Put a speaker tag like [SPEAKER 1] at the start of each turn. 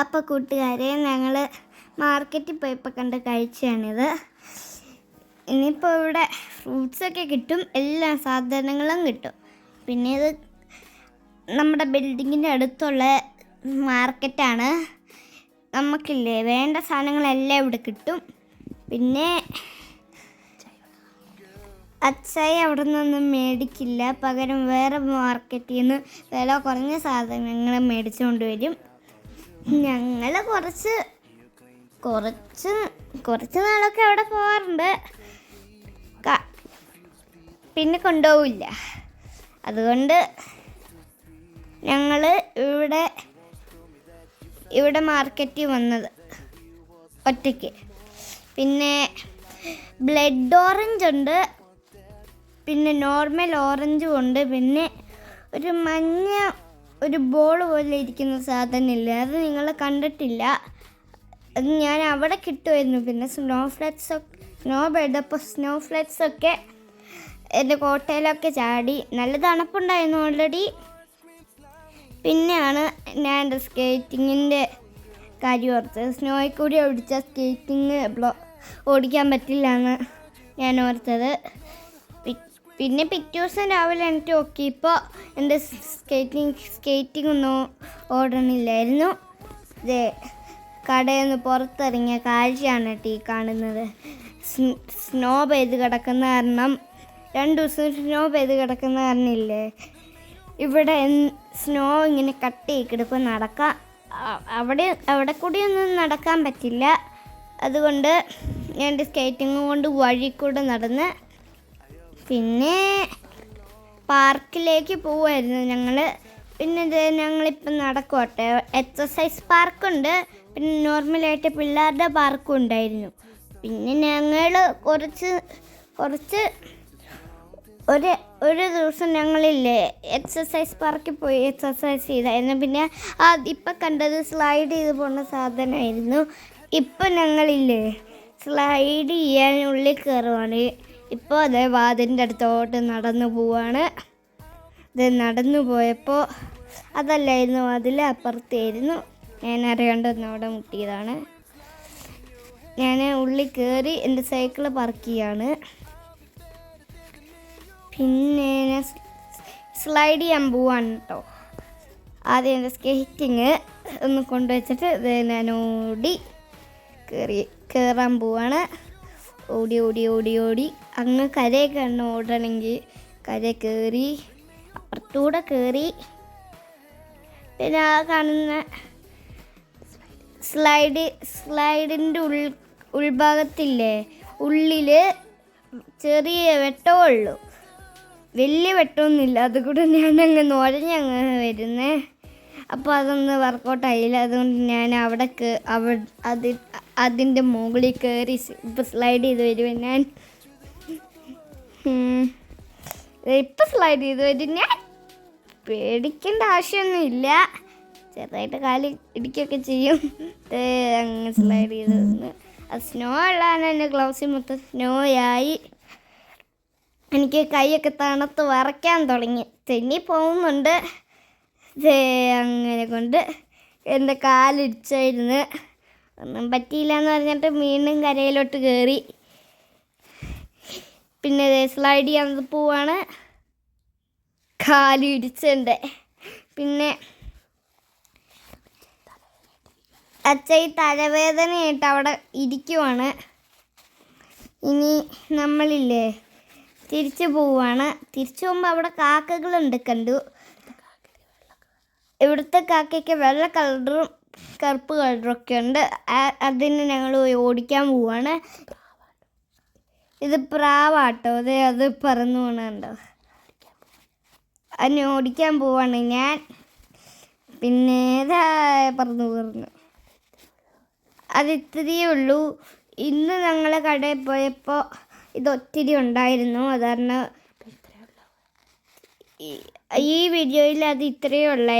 [SPEAKER 1] അപ്പോൾ കൂട്ടുകാരെ ഞങ്ങൾ മാർക്കറ്റിൽ പോയപ്പോൾ കണ്ട് കഴിച്ചാണിത് ഇനിയിപ്പോൾ ഇവിടെ ഫ്രൂട്ട്സൊക്കെ കിട്ടും എല്ലാ സാധനങ്ങളും കിട്ടും. പിന്നെ ഇത് നമ്മുടെ ബിൽഡിങ്ങിന്റെ അടുത്തുള്ള മാർക്കറ്റാണ്. നമുക്കില്ലേ വേണ്ട സാധനങ്ങളെല്ലാം ഇവിടെ കിട്ടും. പിന്നെ അച്ചായി അവിടെ നിന്നൊന്നും മേടിക്കില്ല. പകരം വേറെ മാർക്കറ്റിൽ നിന്ന് വില കുറഞ്ഞ സാധനങ്ങൾ മേടിച്ചുകൊണ്ട് വരും. ഞങ്ങൾ കുറച്ച് കുറച്ച് കുറച്ച് നാളൊക്കെ അവിടെ പോകാറുണ്ട് പിന്നെ കൊണ്ടുപോവില്ല. അതുകൊണ്ട് ഞങ്ങൾ ഇവിടെ ഇവിടെ മാർക്കറ്റിൽ വന്നത് ഒറ്റയ്ക്ക്. പിന്നെ ബ്ലഡ് ഓറഞ്ച് ഉണ്ട്. പിന്നെ നോർമൽ ഓറഞ്ചും ഉണ്ട്. പിന്നെ ഒരു മഞ്ഞ ഒരു ബോൾ പോലെ ഇരിക്കുന്ന സാധനമില്ല? അത് നിങ്ങൾ കണ്ടിട്ടില്ല. അത് ഞാൻ അവിടെ കിട്ടുമായിരുന്നു. പിന്നെ സ്നോ ഫ്ലെക്സ് ഒക്കെ സ്നോ പെയ്തപ്പോൾ സ്നോ ഫ്ലെക്സ് ഒക്കെ എന്റെ കോട്ടയിലൊക്കെ ചാടി. നല്ല തണുപ്പുണ്ടായിരുന്നു ഓൾറെഡി പിന്നെയാണ് ഞാൻ എന്റെ സ്കേറ്റിങ്ങിന്റെ കാര്യം ഓർത്തത്. സ്നോയിൽ കൂടി ഓടിച്ച സ്കേറ്റിങ് ഓടിക്കാൻ പറ്റില്ല എന്ന് ഞാൻ ഓർത്തത്. പിന്നെ പിറ്റേ ദിവസം രാവിലെ എനിക്ക് നോക്കിയപ്പോൾ എന്റെ സ്കേറ്റിംഗ് സ്കേറ്റിംഗ് ഒന്നും ഓടണില്ലായിരുന്നു. ഇതേ കടയിൽ നിന്ന് പുറത്തിറങ്ങിയ കാഴ്ചയാണ് ടീ കാണുന്നത്. സ്നോ പെയ്ത് കിടക്കുന്ന കാരണം രണ്ട് ദിവസം സ്നോ പെയ്ത് കിടക്കുന്ന കാരണം കാരണമില്ലേ? ഇവിടെ സ്നോ ഇങ്ങനെ കട്ട് ചെയ്തിപ്പോൾ നടക്കാം. അവിടെ അവിടെ കൂടിയൊന്നും നടക്കാൻ പറ്റില്ല. അതുകൊണ്ട് ഞാൻ സ്കേറ്റിംഗ് കൊണ്ട് വഴി കൂടെ നടന്ന് പിന്നെ പാർക്കിലേക്ക് പോവായിരുന്നു ഞങ്ങൾ പിന്നെ ഇത് ഞങ്ങളിപ്പം നടക്കോട്ടെ. എക്സസൈസ് പാർക്കുണ്ട് പിന്നെ നോർമലായിട്ട് പിള്ളേരുടെ പാർക്കും ഉണ്ടായിരുന്നു. പിന്നെ ഞങ്ങൾ കുറച്ച് കുറച്ച് ഒരു ഒരു ദിവസം ഞങ്ങളില്ലേ എക്സസൈസ് പാർക്കിൽ പോയി എക്സസൈസ് ചെയ്തായിരുന്നു. പിന്നെ ആ ഇപ്പം കണ്ടത് സ്ലൈഡ് ചെയ്ത് പോകുന്ന സാധനമായിരുന്നു. ഇപ്പം ഞങ്ങളില്ലേ സ്ലൈഡ് ചെയ്യാൻ ഉള്ളിൽ കയറുവാണ് ഇപ്പോൾ അതേ വാതിലിന്റെ അടുത്തോട്ട് നടന്നു പോവാണ്. ഇത് നടന്നു പോയപ്പോൾ അതല്ലായിരുന്നു അതിൽ അപ്പുറത്തായിരുന്നു. ഞാൻ അറിയാണ്ടൊന്ന് അവിടെ മുട്ടിയതാണ്. ഞാൻ ഉള്ളിൽ കയറി എന്റെ സൈക്കിൾ പാർക്ക് ചെയ്യാണ്. പിന്നെ ഞാൻ സ്ലൈഡ് ചെയ്യാൻ പോവാണ് കേട്ടോ ആദ്യം എന്റെ സ്കേറ്റിങ് ഒന്ന് കൊണ്ടുവച്ചിട്ട് ഇത് ഞാൻ ഓടി കയറി കയറാൻ പോവാണ്. ഓടി ഓടി ഓടി ഓടി. അങ്ങ് കരയൊക്കെ എണ്ണ ഓടണമെങ്കിൽ കര കയറി അപ്പുറത്തൂടെ കയറി. പിന്നെ ആ കാണുന്ന സ്ലൈഡ് സ്ലൈഡിന്റെ ഉൾ ഉൾഭാഗത്തില്ലേ? ഉള്ളിൽ ചെറിയ വെട്ടമേ ഉള്ളൂ. വലിയ വെട്ടമൊന്നുമില്ല. അതുകൂടെ ഞാൻ അങ്ങ് നുഴഞ്ഞങ്ങ് വരുന്നേ. അപ്പോൾ അതൊന്ന് വർക്കൗട്ടായില്ല അതുകൊണ്ട് ഞാൻ അവിടെ അവിടെ അവ അത് അതിന്റെ മുകളിൽ കയറി ഇപ്പം സ്ലൈഡ് ചെയ്ത് വരുവേ ഞാൻ. ഇപ്പം സ്ലൈഡ് ചെയ്ത് വരും ഞാൻ പേടിക്കേണ്ട ആവശ്യമൊന്നുമില്ല. ചെറുതായിട്ട് കാൽ ഇടിക്കൊക്കെ ചെയ്യും. അങ്ങ് സ്ലൈഡ് ചെയ്ത് അത് സ്നോ ഉള്ളതാണ് എന്റെ ഗ്ലൗസിൽ മൊത്തം സ്നോ ആയി. എനിക്ക് കൈയൊക്കെ തണുത്ത് വറയ്ക്കാൻ തുടങ്ങി. തെന്നി പോകുന്നുണ്ട്. അങ്ങനെ കൊണ്ട് എന്റെ കാലിടിച്ചായിരുന്നു. ഒന്നും പറ്റിയില്ല എന്ന് പറഞ്ഞിട്ട് വീണ്ടും കരയിലോട്ട് കയറി പിന്നെ സ്ലൈഡ് ചെയ്യാൻ പോവാണ്. കാലിടിച്ചെന്റെ പിന്നെ അച്ഛ ഈ തലവേദനയായിട്ട് അവിടെ ഇരിക്കുവാണ്. ഇനി നമ്മളില്ലേ തിരിച്ചു പോവാണ്. തിരിച്ചു പോകുമ്പോൾ അവിടെ കാക്കകളുണ്ട് കണ്ടു. ഇവിടുത്തെ കാക്കയ്ക്ക് വെള്ള കളറും കറുപ്പ് കളറും ഒക്കെ ഉണ്ട്. അതിന് ഞങ്ങൾ ഓടിക്കാൻ പോവാണ്. ഇത് പ്രാവാട്ടോ. അതെ അത് പറന്നു പോണുണ്ടോ അതിനെ ഓടിക്കാൻ പോവാണ് ഞാൻ. പിന്നെ പറന്നു പറഞ്ഞു അത് ഇത്രയേ ഉള്ളൂ. ഇന്ന് ഞങ്ങൾ കടയിൽ പോയപ്പോൾ ഇത് ഒത്തിരി ഉണ്ടായിരുന്നു. അതാണ് ഈ വീഡിയോയിൽ അത് ഇത്രയേ ഉള്ളായിരുന്നു.